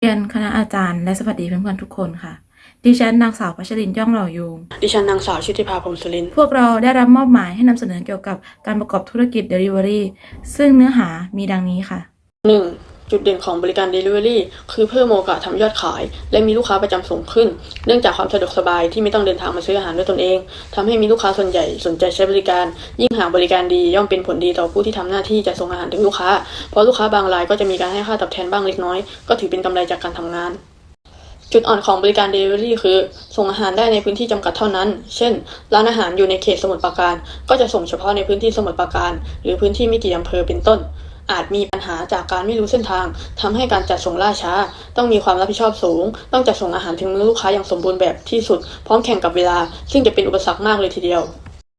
เรียนคณะอาจารย์และสวัสดีเพื่อนๆทุกคนค่ะ ดิฉันนางสาวพัชรินย่องเหล่ายูงดิฉันนางสาวชุติภาพรหมสุรินทร์พวกเราได้รับมอบหมายให้นำเสนอเกี่ยวกับการประกอบธุรกิจ Delivery ซึ่งเนื้อหามีดังนี้ค่ะหนึ่ง จุดเด่นของบริการ Delivery คือเพิ่มโอกาสทำยอดขาย และมีลูกค้าประจำสูงขึ้น เนื่องจากความสะดวกสบายที่ไม่ต้องเดินทางมาซื้ออาหารด้วยตนเองทำให้มีลูกค้าส่วนใหญ่สนใจใช้บริการ ยิ่งหากบริการดีย่อมเป็นผลดีต่อผู้ที่ทำหน้าที่จะส่งอาหารถึงลูกค้า เพราะลูกค้าบางรายก็จะมีการให้ค่าตอบแทนบ้างเล็กน้อย ก็ถือเป็นกำไรจากการทำงานจุดอ่อนของบริการ Delivery คือ ส่งอาหารได้ในพื้นที่จำกัดเท่านั้น เช่น ร้านอาหารอยู่ในเขตสมุทรปราการ ก็จะส่งเฉพาะในพื้นที่สมุทรปราการ หรือพื้นที่ไม่กี่อำเภอเป็นต้น อาจมีปัญหาจากการไม่รู้เส้นทางทำให้การจัดส่งล่าช้า ต้องมีความรับผิดชอบสูง ต้องจัดส่งอาหารถึงลูกค้าอย่างสมบูรณ์แบบที่สุด พร้อมแข่งกับเวลา ซึ่งจะเป็นอุปสรรคมากเลยทีเดียว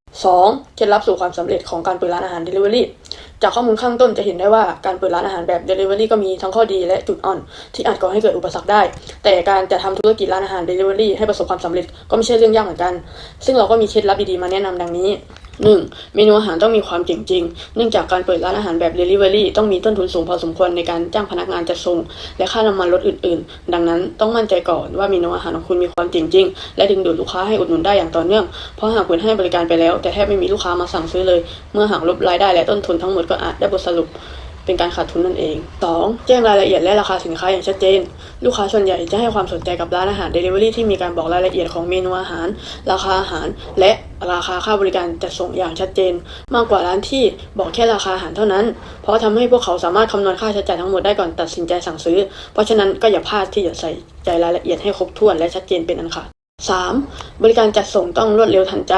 2. เคล็ดลับสู่ความสำเร็จของการเปิดร้านอาหาร Delivery จากข้อมูลข้างต้นจะเห็นได้ว่าการเปิดร้านอาหารแบบ Delivery ก็มีทั้งข้อดีและจุดอ่อน ที่อาจก่อให้เกิดอุปสรรคได้ แต่การจะทำธุรกิจร้านอาหาร Delivery ให้ประสบความสำเร็จก็ไม่ใช่เรื่องยากเหมือนกัน ซึ่งเราก็มีเคล็ดลับดีๆมาแนะนำดังนี้ 1. เมนูอาหารต้องมีความเจ๋งจริง เนื่องจากการเปิดร้านอาหารแบบ Delivery ต้องมีต้นทุนสูงพอสมควรในการจ้างพนักงานจัดส่ง และค่าน้ำมันรถอื่น ๆ ดังนั้นต้องมั่นใจก่อนว่าเมนูอาหารของคุณมีความเจ๋งจริง และดึงดูดลูกค้าให้อุดหนุนได้อย่างต่อเนื่อง เพราะหากคุณให้บริการไปแล้ว แต่แทบไม่มีลูกค้ามาสั่งซื้อเลย เมื่อหักลบรายได้และต้นทุนทั้งหมดก็อาจได้บทสรุป เป็นการขาดทุนนั่นเอง 2. แจ้งรายละเอียดและราคาสินค้าอย่างชัดเจน ลูกค้าส่วนใหญ่จะให้ความสนใจกับร้านอาหาร Delivery ที่มีการบอกรายละเอียดของเมนูอาหาร ราคาอาหาร และราคาค่าบริการจัดส่งอย่างชัดเจน มากกว่าร้านที่บอกแค่ราคาอาหารเท่านั้น เพราะทำให้พวกเขาสามารถคำนวณค่าใช้จ่ายทั้งหมดได้ก่อนตัดสินใจสั่งซื้อ เพราะฉะนั้นก็อย่าพลาดที่จะใส่ใจรายละเอียดให้ครบถ้วนและชัดเจนเป็นอันขาด 3. บริการจัดส่งต้องรวดเร็วทันใจ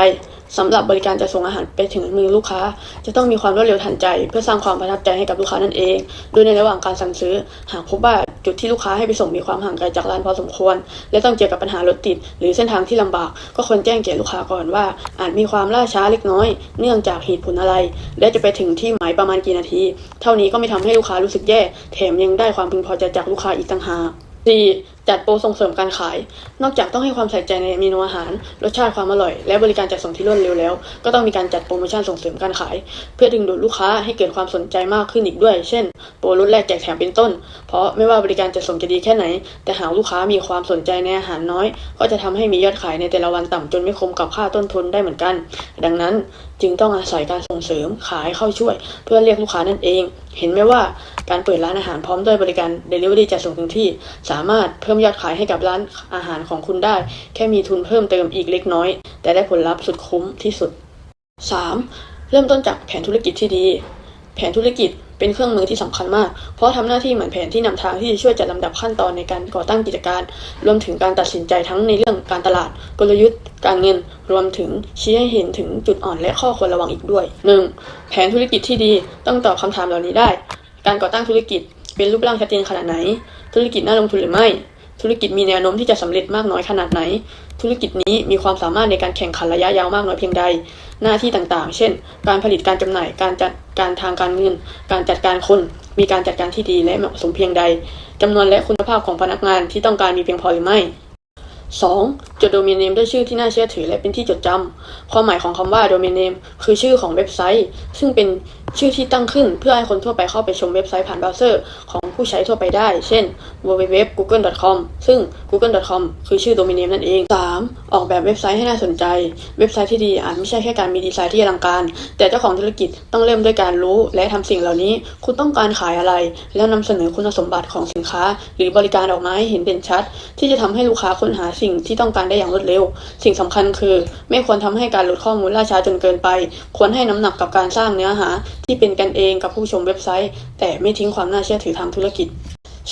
สำหรับบริการจัดส่งอาหารไปถึงมือลูกค้า จะต้องมีความรวดเร็วทันใจ เพื่อสร้างความประทับใจให้กับลูกค้านั่นเอง โดยในระหว่างการสั่งซื้อ หากพบว่าจุดที่ลูกค้าให้ไปส่งมีความห่างไกลจากร้านพอสมควร และต้องเจอกับปัญหารถติด หรือเส้นทางที่ลำบาก ก็ควรแจ้งแก่ลูกค้าก่อนว่า อาจมีความล่าช้าเล็กน้อย เนื่องจากเหตุผลอะไร และจะไปถึงที่หมายประมาณกี่นาที เท่านี้ก็ไม่ทำให้ลูกค้ารู้สึกแย่ แถมยังได้ความพึงพอใจจากลูกค้าอีกต่างหาก 4. จัดโปรส่งเสริมการขาย นอกจากต้องให้ความใส่ใจในเมนูอาหาร รสชาติความอร่อย และบริการจัดส่งที่รวดเร็วแล้ว ก็ต้องมีการจัดโปรโมชั่นส่งเสริมการขาย เพื่อดึงดูดลูกค้าให้เกิดความสนใจมากขึ้นอีกด้วย เช่น โปรลดแลกแจกแถมเป็นต้น เพราะไม่ว่าบริการจัดส่งจะดีแค่ไหน แต่หากลูกค้ามีความสนใจในอาหารน้อย ก็จะทำให้มียอดขายในแต่ละวันต่ำจนไม่คุ้มกับค่าต้นทุนได้เหมือนกัน ดังนั้นจึงต้องอาศัยการส่งเสริมขายเข้าช่วย เพื่อเรียกลูกค้านั่นเอง เห็นไหมว่าการเปิดร้านอาหารพร้อมด้วยบริการ Delivery จัดส่งถึงที่ สามารถเพิ่มยอดขายให้กับร้านอาหารของคุณได้ แค่มีทุนเพิ่มเติมอีกเล็กน้อย แต่ได้ผลลัพธ์สุดคุ้มที่สุด 3. เริ่มต้นจากแผนธุรกิจที่ดี แผนธุรกิจเป็นเครื่องมือที่สำคัญมาก เพราะทำหน้าที่เหมือนแผนที่นำทางที่จะช่วยจัดลำดับขั้นตอนในการก่อตั้งกิจการ รวมถึงการตัดสินใจทั้งในเรื่องการตลาด กลยุทธ์ การเงิน รวมถึงชี้ให้เห็นถึงจุดอ่อนและข้อควรระวังอีกด้วย 1. แผนธุรกิจที่ดีต้องตอบคำถามเหล่านี้ได้ การก่อตั้งธุรกิจเป็นรูปร่างชัดเจนขนาดไหน ธุรกิจน่าลงทุนหรือไม่ ธุรกิจมีแนวโน้มที่จะสำเร็จมากน้อยขนาดไหน ธุรกิจนี้มีความสามารถในการแข่งขันระยะยาวมากน้อยเพียงใด หน้าที่ต่างๆ เช่น การผลิตการจำหน่าย การจัดการทางการเงิน การจัดการคน มีการจัดการที่ดีและเหมาะสมเพียงใดจำนวนและคุณภาพของพนักงานที่ต้องการมีเพียงพอหรือไม่ 2. จดโดเมนเนมด้วยชื่อที่น่าเชื่อถือและเป็นที่จดจำความหมายของคำว่าโดเมนเนมคือชื่อของเว็บไซต์ ซึ่งเป็นชื่อที่ตั้งขึ้นเพื่อให้คนทั่วไปเข้าไปชมเว็บไซต์ผ่านเบราว์เซอร์ของผู้ใช้ทั่วไปได้ เช่น www.google.com ซึ่ง google.com คือชื่อโดเมนเนมนั่นเอง 3. ออกแบบเว็บไซต์ให้น่าสนใจ เว็บไซต์ที่ดีอาจไม่ใช่แค่การมีดีไซน์ที่อลังการ แต่เจ้าของธุรกิจต้องเริ่มด้วยการรู้ และทำสิ่งเหล่านี้ คุณต้องการขายอะไร แล้วนำเสนอคุณสมบัติของสินค้า หรือบริการออกมาให้เห็นเด่นชัด ที่จะทำให้ลูกค้าค้นหาสิ่งที่ต้องการได้อย่างรวดเร็ว สิ่งสำคัญคือ ไม่ควรทำให้การหลุดข้อมูลล่าช้าจนเกินไป ควรให้น้ำหนักกับการสร้างเนื้อหา ที่เป็นกันเองกับผู้ชมเว็บไซต์ แต่ไม่ทิ้งความน่าเชื่อถือทางธุรกิจ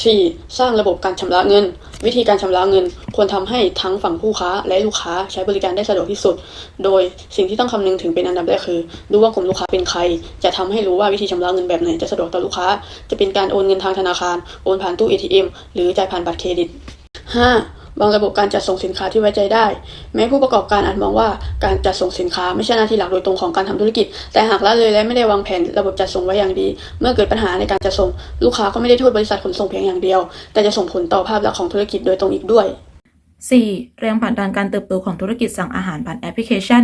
4. สร้างระบบการชำระเงิน วิธีการชำระเงิน ควรทำให้ทั้งฝั่งผู้ค้าและลูกค้าใช้บริการได้สะดวกที่สุด โดยสิ่งที่ต้องคำนึงถึงเป็นอันดับแรกคือ ดูว่ากลุ่มลูกค้าเป็นใคร จะทำให้รู้ว่าวิธีชำระเงินแบบไหนจะสะดวกต่อลูกค้า จะเป็นการโอนเงินทางธนาคาร โอนผ่านตู้ ATM หรือจ่ายผ่านบัตรเครดิต 5. วางระบบการจัดส่งสินค้าที่ไว้ใจได้ แม้ผู้ประกอบการอาจมองว่าการจัดส่งสินค้าไม่ใช่หน้าที่หลักโดยตรงของการทำธุรกิจ แต่หากละเลยและไม่ได้วางแผนระบบจัดส่งไว้อย่างดี เมื่อเกิดปัญหาในการจัดส่ง ลูกค้าก็ไม่ได้โทษบริษัทขนส่งเพียงอย่างเดียว แต่จะส่งผลต่อภาพลักษณ์ของธุรกิจโดยตรงอีกด้วย 4. แรงผลักดันการเติบโตของธุรกิจสั่งอาหารผ่านแอปพลิเคชัน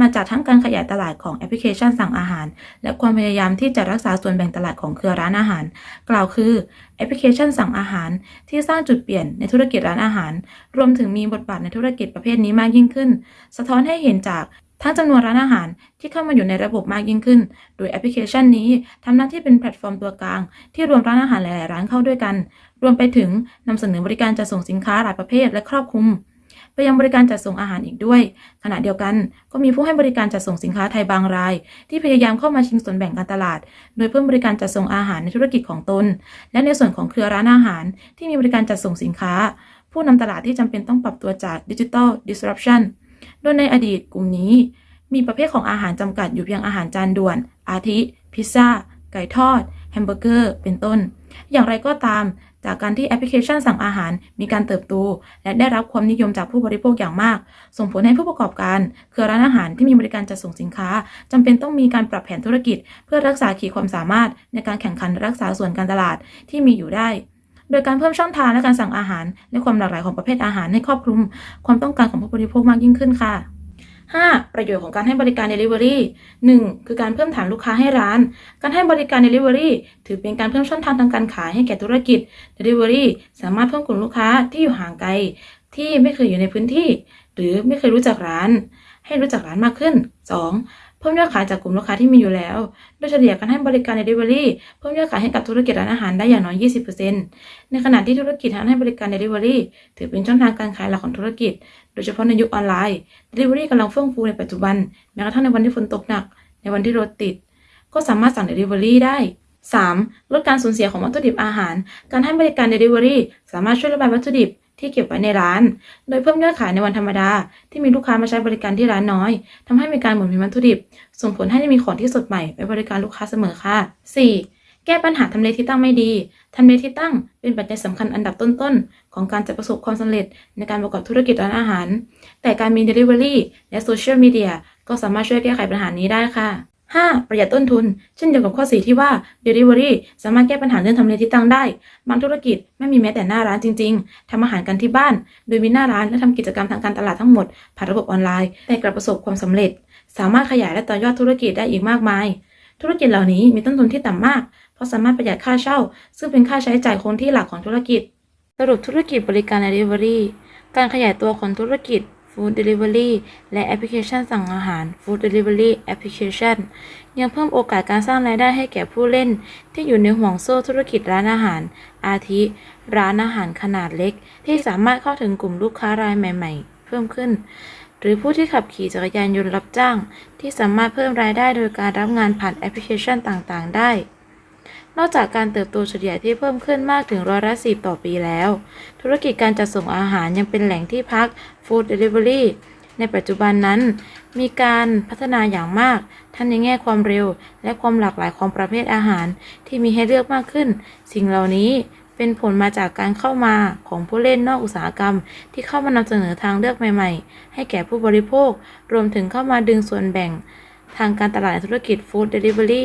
มาจากทั้งการขยายตลาดของแอปพลิเคชันสั่งอาหาร และความพยายามที่จะรักษาส่วนแบ่งตลาดของเครือร้านอาหาร กล่าวคือแอปพลิเคชันสั่งอาหาร ที่สร้างจุดเปลี่ยนในธุรกิจร้านอาหาร รวมถึงมีบทบาทในธุรกิจประเภทนี้มากยิ่งขึ้น สะท้อนให้เห็นจาก ทั้งจำนวนร้านอาหารที่เข้ามาอยู่ในระบบมากยิ่งขึ้น โดยแอปพลิเคชันนี้ทำหน้าที่เป็นแพลตฟอร์มตัวกลาง ที่รวมร้านอาหารหลาย ๆ ร้านเข้าด้วยกัน รวมไปถึงนำเสนอบริการจัดส่งสินค้าหลายประเภทและครอบคลุม ไปยังบริการจัดส่งอาหารอีกด้วย ขณะเดียวกันก็มีผู้ให้บริการจัดส่งสินค้าไทยบางราย ที่พยายามเข้ามาชิงส่วนแบ่งการตลาด โดยเพิ่มบริการจัดส่งอาหารในธุรกิจของตน และในส่วนของเครือร้านอาหาร ที่มีบริการจัดส่งสินค้า ผู้นำตลาดที่จำเป็นต้องปรับตัวจากดิจิทัล disruption โดยในอดีตกลุ่มนี้ มีประเภทของอาหารจำกัดอยู่เพียงอาหารจานด่วน อาทิ พิซซ่า ไก่ทอด แฮมเบอร์เกอร์ เป็นต้น อย่างไรก็ตาม จากการที่แอปพลิเคชันสั่งอาหารมีการเติบโต และได้รับความนิยมจากผู้บริโภคอย่างมาก ส่งผลให้ผู้ประกอบการ เครือร้านอาหารที่มีบริการจัดส่งสินค้าจำเป็นต้องมีการปรับแผนธุรกิจ เพื่อรักษาขีดความสามารถในการแข่งขันรักษาส่วนการตลาดที่มีอยู่ได้ โดยการเพิ่มช่องทางและการสั่งอาหาร และความหลากหลายของประเภทอาหารให้ครอบคลุมความต้องการของผู้บริโภคมากยิ่งขึ้นค่ะ 5. ประโยชน์ของการให้บริการ Delivery 1. คือการเพิ่มฐานลูกค้าให้ร้าน การให้บริการ Delivery ถือเป็นการเพิ่มช่องทางทางการขายให้แก่ธุรกิจ Delivery สามารถเพิ่มกลุ่มลูกค้าที่อยู่ห่างไกล ที่ไม่เคยอยู่ในพื้นที่ หรือไม่เคยรู้จักร้าน ให้รู้จักร้านมากขึ้น 2. เพิ่มยอดขายจากกลุ่มลูกค้าที่มีอยู่แล้ว โดยเฉลี่ยการให้บริการ Delivery เพิ่มยอดขายให้กับธุรกิจร้านอาหารได้อย่างน้อย 20%ในขณะที่ธุรกิจการให้บริการ Delivery ถือเป็นช่องทางการขายหลักของธุรกิจ โดยเฉพาะในยุคออนไลน์ Delivery กำลังเฟื่องฟูในปัจจุบัน แม้กระทั่งในวันที่ฝนตกหนัก ในวันที่รถติด ก็สามารถสั่ง Delivery ได้ 3. ลดการสูญเสียของวัตถุดิบอาหาร การให้บริการ Delivery สามารถช่วยระบายวัตถุดิบ ที่เก็บไว้ในร้าน โดยเพิ่มยอดขายในวันธรรมดา ที่มีลูกค้ามาใช้บริการที่ร้านน้อยทำให้มีการหมุนเวียนวัตถุดิบ ส่งผลให้ได้มีของที่สดใหม่ไว้บริการลูกค้าเสมอค่ะ 4. แก้ปัญหาทำเลที่ตั้งไม่ดีทำเลที่ตั้งเป็นปัจจัยสำคัญอันดับต้นๆ ของการจะประสบความสำเร็จในการประกอบธุรกิจร้านอาหาร แต่การมี Delivery และโซเชียลมีเดียก็สามารถช่วยแก้ไขปัญหานี้ได้ค่ะ 5. ประหยัดต้นทุน เช่นเดียวกับข้อ 4 ที่ว่า Delivery สามารถแก้ปัญหาเรื่องทำเลที่ตั้งได้ บางธุรกิจไม่มีแม้แต่หน้าร้านจริง ๆ ทำอาหารกันที่บ้าน โดยมีหน้าร้านและทำกิจกรรมทางการตลาดทั้งหมด ผ่านระบบออนไลน์ แต่กลับประสบความสำเร็จ สามารถขยายและต่อยอดธุรกิจได้อีกมากมาย ธุรกิจเหล่านี้มีต้นทุนที่ต่ำมาก เพราะสามารถประหยัดค่าเช่า ซึ่งเป็นค่าใช้จ่ายคงที่หลักของธุรกิจ สรุปธุรกิจบริการ Delivery การขยายตัวของธุรกิจ Food Delivery และแอปพลิเคชันสั่งอาหาร Food Delivery Application ยังเพิ่มโอกาสการสร้างรายได้ให้แก่ผู้เล่น ที่อยู่ในห่วงโซ่ธุรกิจร้านอาหาร อาทิ ร้านอาหารขนาดเล็ก ที่สามารถเข้าถึงกลุ่มลูกค้ารายใหม่ ๆ เพิ่มขึ้น หรือผู้ที่ขับขี่จักรยานยนต์รับจ้าง ที่สามารถเพิ่มรายได้โดยการรับงานผ่านแอปพลิเคชันต่างๆ ได้ นอกจากการเติบโตเฉลี่ยที่เพิ่มขึ้นมากถึงร้อยละสิบต่อปีแล้ว ธุรกิจการจัดส่งอาหารยังเป็นแหล่งที่พัก Food Delivery ในปัจจุบันนั้น มีการพัฒนาอย่างมาก ทั้งในแง่ความเร็ว และความหลากหลายของประเภทอาหารที่มีให้เลือกมากขึ้น สิ่งเหล่านี้เป็นผลมาจากการเข้ามาของผู้เล่นนอกอุตสาหกรรม ที่เข้ามานำเสนอทางเลือกใหม่ๆ ให้แก่ผู้บริโภค รวมถึงเข้ามาดึงส่วนแบ่ง ทางการตลาดธุรกิจ Food Delivery